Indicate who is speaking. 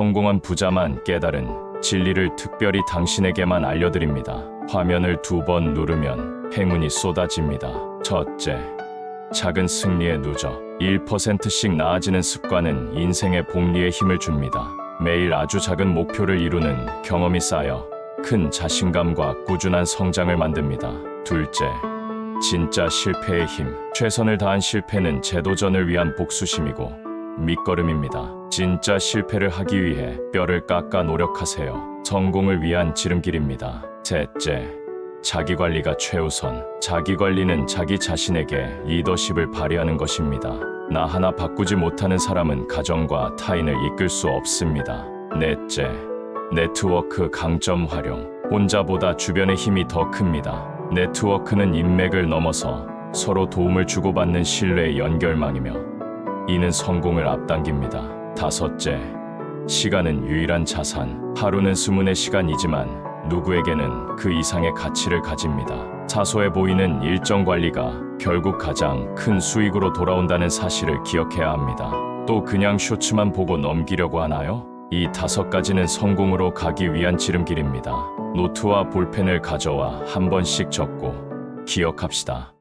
Speaker 1: 성공한 부자만 깨달은 진리를 특별히 당신에게만 알려드립니다. 화면을 두 번 누르면 행운이 쏟아집니다. 첫째, 작은 승리에 누적 1%씩 나아지는 습관은 인생의 복리에 힘을 줍니다. 매일 아주 작은 목표를 이루는 경험이 쌓여 큰 자신감과 꾸준한 성장을 만듭니다. 둘째, 진짜 실패의 힘. 최선을 다한 실패는 재도전을 위한 복수심이고 밑거름입니다. 진짜 실패를 하기 위해 뼈를 깎아 노력하세요. 성공을 위한 지름길입니다. 셋째, 자기 관리가 최우선. 자기 관리는 자기 자신에게 리더십을 발휘하는 것입니다. 나 하나 바꾸지 못하는 사람은 가정과 타인을 이끌 수 없습니다. 넷째, 네트워크 강점 활용. 혼자보다 주변의 힘이 더 큽니다. 네트워크는 인맥을 넘어서 서로 도움을 주고받는 신뢰의 연결망이며 이는 성공을 앞당깁니다. 다섯째, 시간은 유일한 자산. 하루는 수문의 시간이지만 누구에게는 그 이상의 가치를 가집니다. 사소해 보이는 일정 관리가 결국 가장 큰 수익으로 돌아온다는 사실을 기억해야 합니다. 또 그냥 쇼츠만 보고 넘기려고 하나요? 이 다섯 가지는 성공으로 가기 위한 지름길입니다. 노트와 볼펜을 가져와 한 번씩 적고 기억합시다.